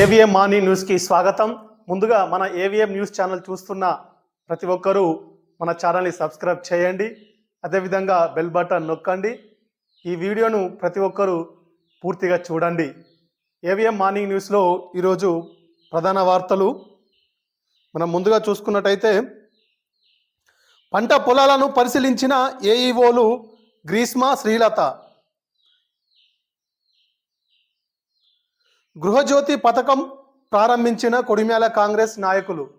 AVM morning న్యూస్కి స్వాగతం. ముందుగా మన ఏవిఎం న్యూస్ ఛానల్ చూస్తున్న ప్రతి ఒక్కరూ మన ఛానల్ని సబ్స్క్రైబ్ చేయండి. అదేవిధంగా బెల్ బటన్ నొక్కండి. ఈ వీడియోను ప్రతి ఒక్కరూ పూర్తిగా చూడండి. ఏవిఎం మార్నింగ్ న్యూస్లో ఈరోజు ప్రధాన వార్తలు. మనం ముందుగా చూసుకున్నట్టయితే పంట పొలాలను పరిశీలించిన ఏఈఓలు గ్రీష్మ శ్రీలత. గృహజ్యోతి పథకం ప్రారంభించిన కొడిమ్యాల కాంగ్రెస్ నాయకులు.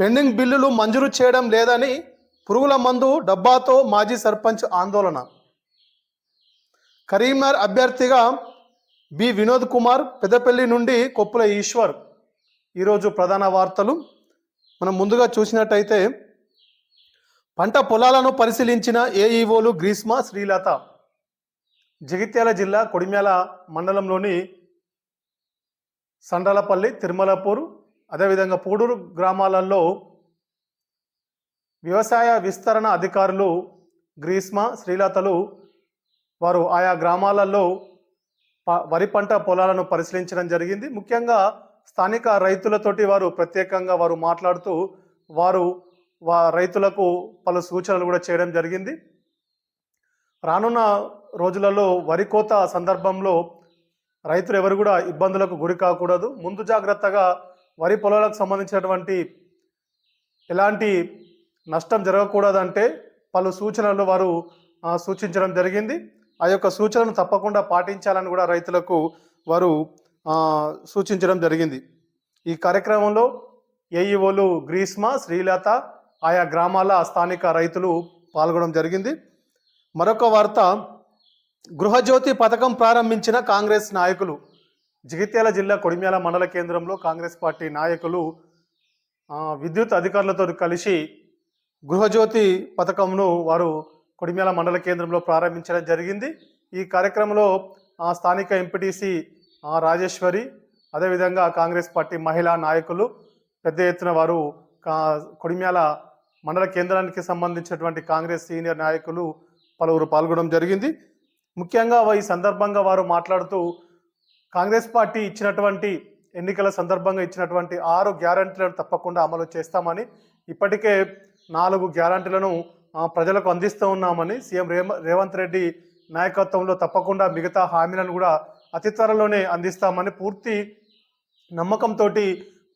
పెండింగ్ బిల్లులు మంజూరు చేయడం లేదని పురుగుల మందు డబ్బాతో మాజీ సర్పంచ్ ఆందోళన. కరీంనగర్ అభ్యర్థిగా బి వినోద్ కుమార్ పెద్దపల్లి నుండి కొప్పుల ఈశ్వర్. ఈరోజు ప్రధాన వార్తలు. మనం ముందుగా చూసినట్టయితే పంట పొలాలను పరిశీలించిన ఏఈఓలు గ్రీష్మ శ్రీలత. జగిత్యాల జిల్లా కొడిమ్యాల మండలంలోని సండ్రాలపల్లి తిరుమలపూర్ అదేవిధంగా పూడూరు గ్రామాలలో వ్యవసాయ విస్తరణ అధికారులు గ్రీష్మ శ్రీలతలు వారు ఆయా గ్రామాలలో వరి పంట పొలాలను పరిశీలించడం జరిగింది. ముఖ్యంగా స్థానిక రైతులతోటి వారు ప్రత్యేకంగా వారు మాట్లాడుతూ వారు వా రైతులకు పలు సూచనలు కూడా చేయడం జరిగింది. రానున్న రోజులలో వరి కోత సందర్భంలో రైతులు ఎవరు కూడా ఇబ్బందులకు గురి కాకూడదు. ముందు జాగ్రత్తగా వరి పొలాలకు సంబంధించినటువంటి ఎలాంటి నష్టం జరగకూడదంటే పలు సూచనలు వారు సూచించడం జరిగింది. ఆ యొక్క సూచనను తప్పకుండా పాటించాలని కూడా రైతులకు వారు సూచించడం జరిగింది. ఈ కార్యక్రమంలో ఏఈఓలు గ్రీష్మ శ్రీలత ఆయా గ్రామాల స్థానిక రైతులు పాల్గొనడం జరిగింది. మరొక వార్త గృహజ్యోతి పథకం ప్రారంభించిన కాంగ్రెస్ నాయకులు జగిత్యాల జిల్లా కొడిమ్యాల మండల కేంద్రంలో కాంగ్రెస్ పార్టీ నాయకులు విద్యుత్ అధికారులతో కలిసి గృహజ్యోతి పథకంను వారు కొడిమ్యాల మండల కేంద్రంలో ప్రారంభించడం జరిగింది. ఈ కార్యక్రమంలో స్థానిక ఎంపీటీసీ రాజేశ్వరి అదేవిధంగా కాంగ్రెస్ పార్టీ మహిళా నాయకులు పెద్ద ఎత్తున వారు కా- కొడిమ్యాల మండల కేంద్రానికి సంబంధించినటువంటి కాంగ్రెస్ సీనియర్ నాయకులు పలువురు పాల్గొనడం జరిగింది. ముఖ్యంగా ఈ సందర్భంగా వారు మాట్లాడుతూ కాంగ్రెస్ పార్టీ ఇచ్చినటువంటి ఎన్నికల సందర్భంగా ఇచ్చినటువంటి ఆరు గ్యారంటీలను తప్పకుండా అమలు చేస్తామని ఇప్పటికే నాలుగు గ్యారంటీలను ప్రజలకు అందిస్తూ ఉన్నామని సీఎం రేమ రేవంత్ రెడ్డి నాయకత్వంలో తప్పకుండా మిగతా హామీలను కూడా అతి త్వరలోనే అందిస్తామని పూర్తి నమ్మకంతో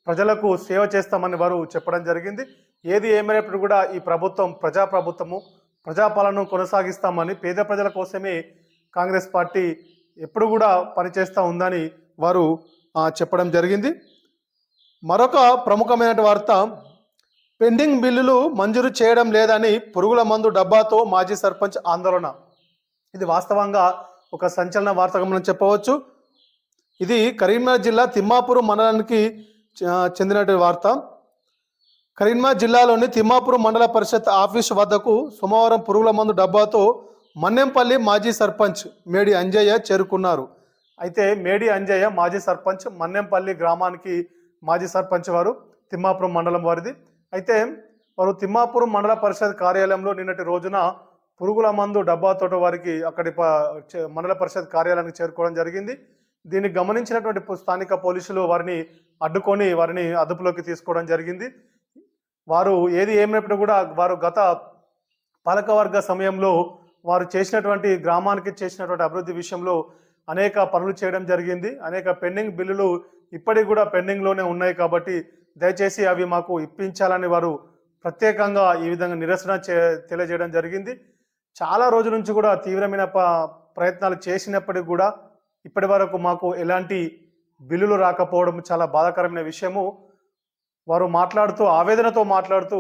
ప్రజలకు సేవ చేస్తామని వారు చెప్పడం జరిగింది. ఏది ఏమైనప్పుడు కూడా ఈ ప్రభుత్వం ప్రజా ప్రభుత్వము ప్రజాపాలనను కొనసాగిస్తామని పేద ప్రజల కోసమే కాంగ్రెస్ పార్టీ ఎప్పుడు కూడా పనిచేస్తూ ఉందని వారు చెప్పడం జరిగింది. మరొక ప్రముఖమైన వార్త పెండింగ్ బిల్లులు మంజూరు చేయడం లేదని పురుగుల మందు డబ్బాతో మాజీ సర్పంచ్ ఆందోళన. ఇది వాస్తవంగా ఒక సంచలన వార్తగా మనం చెప్పవచ్చు. ఇది కరీంనగర్ జిల్లా తిమ్మాపూర్ మండలానికి చెందిన చెందినటువంటి వార్త. కరీంనగర్ జిల్లాలోని తిమ్మాపూర్ మండల పరిషత్ ఆఫీసు వద్దకు సోమవారం పురుగుల మందు డబ్బాతో మన్నెంపల్లి మాజీ సర్పంచ్ మేడి అంజయ్య చేరుకున్నారు. అయితే మేడి అంజయ్య మాజీ సర్పంచ్ మన్నెంపల్లి గ్రామానికి మాజీ సర్పంచ్ వారు తిమ్మాపురం మండలం వారిది. అయితే వారు తిమ్మాపురం మండల పరిషత్ కార్యాలయంలో నిన్నటి రోజున పురుగుల మందు డబ్బాతోట వారికి అక్కడి ప- చే- మండల పరిషత్ కార్యాలయానికి చేరుకోవడం జరిగింది. దీన్ని గమనించినటువంటి స్థానిక పోలీసులు వారిని అడ్డుకొని వారిని అదుపులోకి తీసుకోవడం జరిగింది. వారు ఏది ఏమైనప్పుడు కూడా వారు గత పాలకవర్గ సమయంలో వారు చేసినటువంటి గ్రామానికి చేసినటువంటి అభివృద్ధి విషయంలో అనేక పనులు చేయడం జరిగింది. అనేక పెండింగ్ బిల్లులు ఇప్పటికి కూడా పెండింగ్లోనే ఉన్నాయి కాబట్టి దయచేసి అవి మాకు ఇప్పించాలని వారు ప్రత్యేకంగా ఈ విధంగా నిరసన చే తెలియజేయడం జరిగింది. చాలా రోజుల నుంచి కూడా తీవ్రమైన ప ప్రయత్నాలు చేసినప్పటికీ కూడా ఇప్పటి వరకు మాకు ఎలాంటి బిల్లులు రాకపోవడం చాలా బాధాకరమైన విషయము. వారు మాట్లాడుతూ ఆవేదనతో మాట్లాడుతూ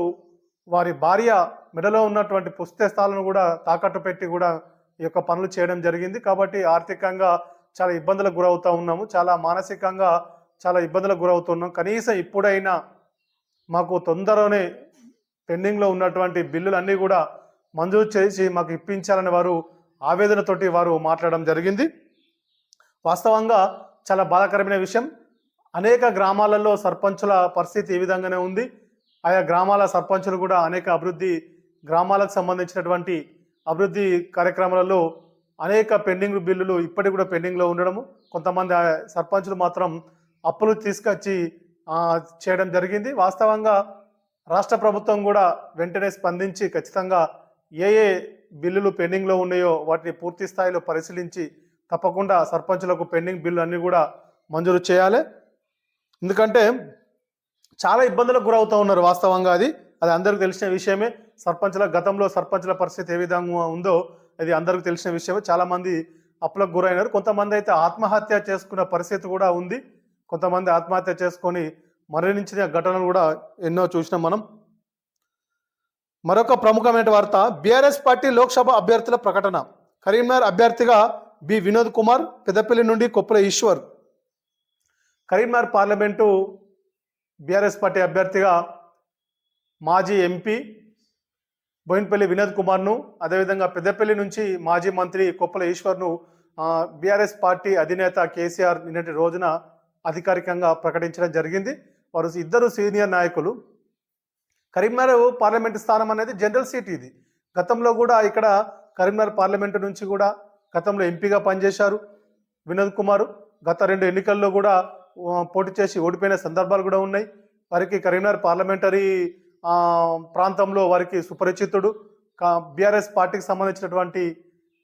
వారి భార్య మెడలో ఉన్నటువంటి పుస్తస్థాలను కూడా తాకట్టు పెట్టి కూడా ఈ యొక్క పనులు చేయడం జరిగింది. కాబట్టి ఆర్థికంగా చాలా ఇబ్బందులకు గురవుతూ ఉన్నాము. చాలా మానసికంగా చాలా ఇబ్బందులకు గురవుతున్నాం కనీసం ఇప్పుడైనా మాకు తొందరలోనే పెండింగ్లో ఉన్నటువంటి బిల్లులన్నీ కూడా మంజూరు చేసి మాకు ఇప్పించాలని వారు ఆవేదనతోటి వారు మాట్లాడడం జరిగింది. వాస్తవంగా చాలా బాధాకరమైన విషయం. అనేక గ్రామాలలో సర్పంచుల పరిస్థితి ఈ విధంగానే ఉంది. ఆయా గ్రామాల సర్పంచులు కూడా అనేక అభివృద్ధి గ్రామాలకు సంబంధించినటువంటి అభివృద్ధి కార్యక్రమాలలో అనేక పెండింగ్ బిల్లులు ఇప్పటికి కూడా పెండింగ్లో ఉండడము. కొంతమంది సర్పంచులు మాత్రం అప్పులు తీసుకొచ్చి చేయడం జరిగింది. వాస్తవంగా రాష్ట్ర ప్రభుత్వం కూడా వెంటనే స్పందించి ఖచ్చితంగా ఏ ఏ బిల్లులు పెండింగ్లో ఉన్నాయో వాటిని పూర్తి స్థాయిలో పరిశీలించి తప్పకుండా సర్పంచులకు పెండింగ్ బిల్లు అన్నీ కూడా మంజూరు చేయాలి. ఎందుకంటే చాలా ఇబ్బందులకు గురవుతూ ఉన్నారు వాస్తవంగా అది. అది అందరికీ తెలిసిన విషయమే. సర్పంచ్ల గతంలో సర్పంచ్ల పరిస్థితి ఏ విధంగా ఉందో అది అందరికీ తెలిసిన విషయమే. చాలామంది అప్పులకు గురైనారు. కొంతమంది అయితే ఆత్మహత్య చేసుకున్న పరిస్థితి కూడా ఉంది. కొంతమంది ఆత్మహత్య చేసుకొని మరణించిన ఘటనలు కూడా ఎన్నో చూసినాం మనం. మరొక ప్రముఖమైన వార్త బీఆర్ఎస్ పార్టీ లోక్సభ అభ్యర్థుల ప్రకటన. కరీంనగర్ అభ్యర్థిగా బి. వినోద్ కుమార్ పెద్దపల్లి నుండి Koppula Eshwar. Karimnagar parliament BRS party అభ్యర్థిగా మాజీ ఎంపీ బోయిన్పల్లి వినోద్ కుమార్ను అదేవిధంగా పెద్దపల్లి నుంచి మాజీ మంత్రి కొప్పల ఈశ్వర్ను బీఆర్ఎస్ పార్టీ అధినేత కేసీఆర్ నిన్నటి రోజున అధికారికంగా ప్రకటించడం జరిగింది. వారు ఇద్దరు సీనియర్ నాయకులు. కరీంనగర్ పార్లమెంటు స్థానం అనేది జనరల్ సీట్ ఇది. గతంలో కూడా ఇక్కడ కరీంనగర్ పార్లమెంటు నుంచి కూడా గతంలో ఎంపీగా పనిచేశారు వినోద్ కుమార్. గత రెండు ఎన్నికల్లో కూడా పోటీ చేసి ఓడిపోయిన సందర్భాలు కూడా ఉన్నాయి. వారికి కరీంనగర్ పార్లమెంటరీ ప్రాంతంలో వారికి సుపరిచితుడు బీఆర్ఎస్ పార్టీకి సంబంధించినటువంటి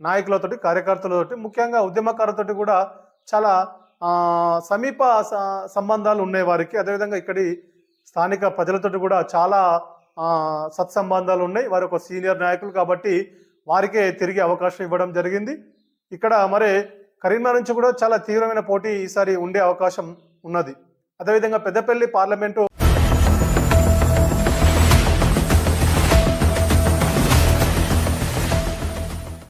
నాయకులతోటి కార్యకర్తలతోటి ముఖ్యంగా ఉద్యమకారులతోటి కూడా చాలా సమీప సంబంధాలు ఉన్నాయి వారికి. అదేవిధంగా ఇక్కడి స్థానిక ప్రజలతోటి కూడా చాలా సత్సంబంధాలు ఉన్నాయి. వారు ఒక సీనియర్ నాయకులు కాబట్టి వారికే తిరిగి అవకాశం ఇవ్వడం జరిగింది. ఇక్కడ మరి కరీంనగర్ నుంచి కూడా చాలా తీవ్రమైన పోటీ ఈసారి ఉండే అవకాశం ఉన్నది. అదేవిధంగా పెద్దపల్లి పార్లమెంటు